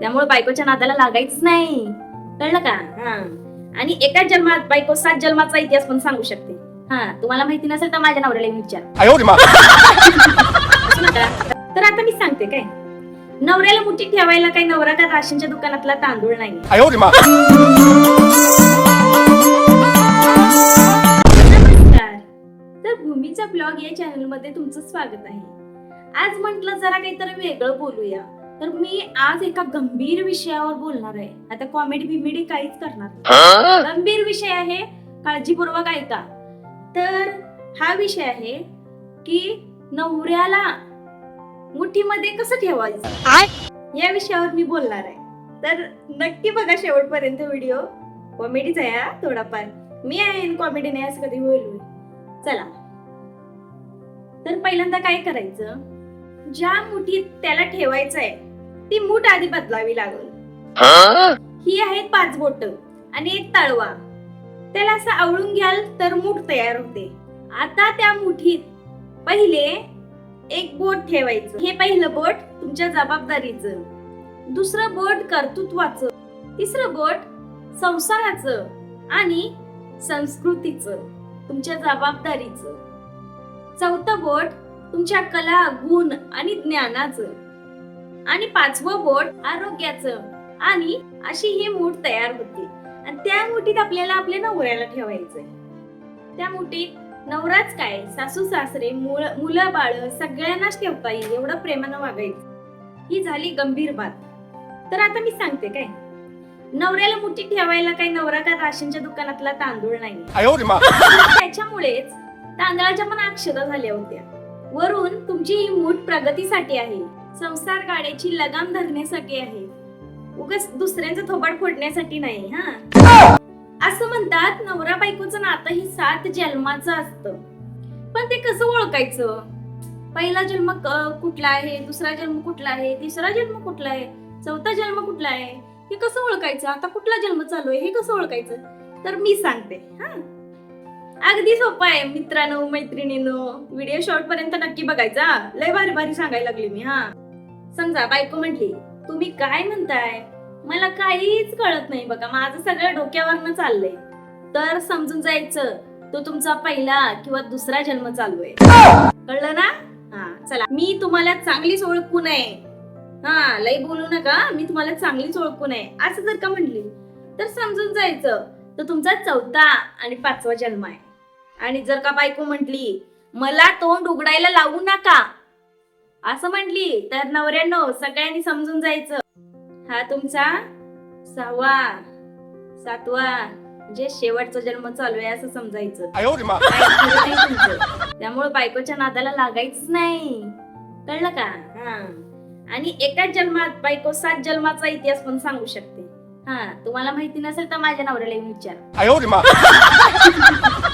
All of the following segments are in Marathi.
त्यामुळे बायकोच्या नादाला लागायच नाही. कळलं का? हा. आणि एकाच जन्मात बायको सात जन्माचा इतिहास पण सांगू शकते. हा तुम्हाला माहिती नसेल तर माझ्या नवऱ्याला विचार. तर आता मी सांगते काय? नवऱ्याला मुठी ठेवायला काही नवरा का राशनच्या दुकानातला तांदूळ नाही तर भूमीचा ब्लॉग या चॅनलमध्ये तुमचं स्वागत आहे. आज म्हंटल जरा काहीतरी वेगळं बोलूया. तर मी आज एका गंभीर विषयावर बोलणार आहे. आता कॉमेडी बिमेडी काहीच करणार. गंभीर विषय आहे काळजीपूर्वक ऐका. तर हा विषय आहे की नवऱ्याला मुठीमध्ये कसं ठेवायचं? या विषयावर मी बोलणार आहे. तर नक्की बघा शेवटपर्यंत व्हिडिओ. कॉमेडीच आहे हा थोडाफार. मी आहे कॉमेडी नाही असं कधी होईल. चला. तर पहिल्यांदा काय करायचं? ज्या मुठीत त्याला ठेवायचं आहे ती मूठ आधी बदलावी लागल. ही? आहेत पाच बोट आणि एक तळवा. त्याला असं आवळून घ्याल तर मूठ तयार होते. आता त्या मुठीत पहिले एक बोट ठेवायचं. हे पहिलं बोट तुमच्या जबाबदारीचं. दुसरं बोट कर्तृत्वाचं. तिसरं बोट संसाराचं आणि संस्कृतीचं. तुमच्या जबाबदारीचं. चौथं बोट तुमच्या कला गुण आणि ज्ञानाचं. आणि पाचवं बोट आरोग्याचं. आणि अशी ही मूठ तयार होते. आणि त्या मुठीत आपल्याला आपल्या नवऱ्याला ठेवायचंय. त्या मुठीत नवराच काय? सासू सासरे मुलं बाळ सगळ्यांनाच ठेवता येईल एवढं प्रेमानं वागायचं. ही झाली गंभीर बात. तर आता मी सांगते काय? नवऱ्याला मुठीत ठेवायला काय नवरा का राशनच्या दुकानातला तांदूळ नाही. त्याच्यामुळेच तांदळाच्या पण अक्षता झाल्या होत्या. वरून तुमची ही मूठ प्रगतीसाठी आहे. संसार गाड्याची लगाम धरण्यासाठी आहे. उगाच दुसऱ्यांचं थोबाड फोडण्यासाठी नाही हा? असं म्हणतात नवरा बायकोचं नातं ही सात जन्माचं असतं. पण ते कसं ओळखायचं? पहिला जन्म कुठला आहे? दुसरा जन्म कुठला आहे? तिसरा जन्म कुठला आहे? चौथा जन्म कुठला आहे? हे कसं ओळखायचं? आता कुठला जन्म चालू आहे? हे कसं ओळखायचं? तर मी सांगते हा? अगदी सोपं आहे मित्रांनो मैत्रिणींनो. व्हिडिओ शॉर्ट पर्यंत नक्की बघायचा. लय भारी भारी सांगायला लागली मी हा. समजा बायको म्हटली तुम्ही काय म्हणताय? मला काहीच कळत नाही बघा माझं सगळं डोक्यावरनं चाललंय. तर समजून जायचं तो तुमचा पहिला किंवा दुसरा जन्म चालू आहे. कळलं ना? हा चला. मी तुम्हाला चांगलीच ओळखून आहे. हा लय बोलू नका मी तुम्हाला चांगलीच ओळखून आहे. असं जर का म्हणली तर समजून जायचं तो तुमचा चौथा आणि पाचवा जन्म आहे. आणि जर का बायको म्हटली मला तोंड उघडायला लावू नका. असं म्हटली तर नवऱ्यानो सगळ्यांनी समजून जायचं. हा तुमचा सहावा सातवा जे शेवटचा जन्म चालू आहे असं समजायचं. त्यामुळे बायकोच्या नादाला लागायच नाही. कळलं का? हा. आणि एकाच जन्मात बायको सात जन्माचा इतिहास पण सांगू शकते. हा तुम्हाला माहिती नसेल तर माझ्या नवऱ्याला विचार.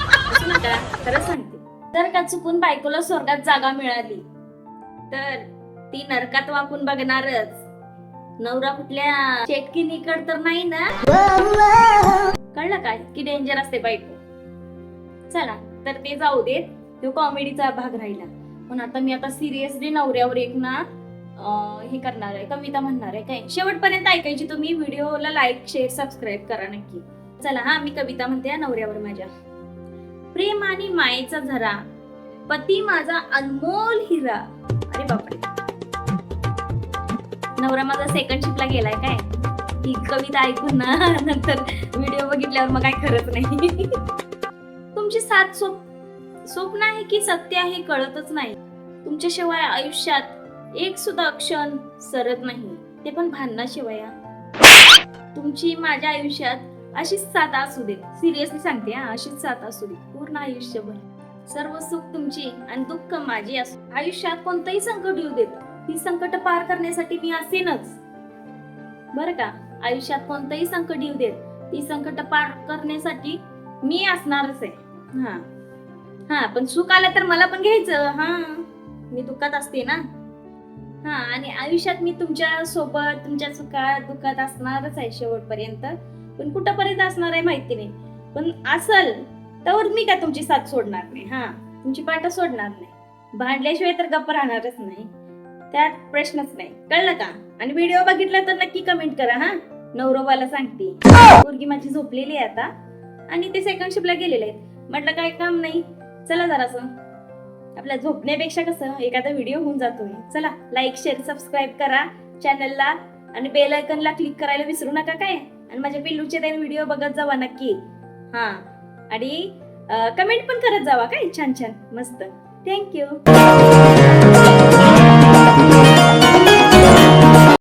नका खरं सांगते. जर का चुकून बायकोला स्वर्गात जागा मिळाली तर ती नरकात वाकून बघणारच. नवरा कुठल्या शेटकिनीकड तर नाही ना? कळलं काय? की डेंजर असते बायको. चला तर ते जाऊ देत. तो कॉमेडीचा भाग राहिला. पण आता मी आता सिरियसली नवऱ्यावर एक ना हे करणार आहे. कविता म्हणणार आहे काय? शेवटपर्यंत ऐकायची तुम्ही. व्हिडिओला लाईक शेअर सबस्क्राईब करा नक्की. चला हा मी कविता म्हणते नवऱ्यावर माझ्या. प्रेम आणि मायेचा झरा. पती माझा अनमोल हिरा. अरे बापरे. नवरा माझा सेकंड शिपला गेलाय काय? ही कविता ऐकून ना नंतर व्हिडिओ बघितल्यावर मग काय खरंच नाही. तुमची साथ स्वप्न स्वप्न आहे की सत्य आहे कळतच नाही. तुमच्याशिवाय आयुष्यात एक सुद्धा क्षण सरत नाही. ते पण भांडणाशिवाय तुमची माझ्या आयुष्यात अशीच साथ असू दे. सिरियसली सांगते हा अशीच साथ असू दे. पूर्ण आयुष्यभर. सर्व सुख तुमची आणि दुःख माझी असू आयुष्यात कोणतंही संकट येऊ देत ती संकट पार करण्यासाठी मी असेनच. बर का? आयुष्यात कोणतंही संकट येऊ देत ती संकट पार करण्यासाठी मी असणारच आहे. हा. हा पण सुख आलं तर मला पण घ्यायचं. हा. मी दुःखात असते ना. हा आणि आयुष्यात मी तुमच्यासोबत तुमच्या सुखात दुःखात असणारच आहे शेवटपर्यंत. पण कुठपर्यंत असणार आहे माहिती नाही. पण असल तर मी काय तुमची साथ सोडणार नाही हा. तुमची पाठ सोडणार नाही. भांडल्याशिवाय तर गप्प राहणारच नाही. त्यात प्रश्नच नाही. कळलं का? आणि व्हिडिओ बघितला तर नक्की कमेंट करा हा. नवरोबाला सांगते. मुलगी माझी झोपलेली आहे आता. आणि ते सेकंड शिपला गेलेले आहेत. म्हटलं काय काम नाही. चला जरासं. आपल्या झोपण्यापेक्षा कसं एखादा व्हिडिओ होऊन जातोय. चला लाईक शेअर सबस्क्राईब करा चॅनलला आणि बेल आयकनला क्लिक करायला विसरू नका काय? आणि माझ्या पिल्लूचे त्याने व्हिडिओ बघत जावा नक्की. हा. आणि कमेंट पण करत जावा काय? छान छान. मस्त. थँक्यू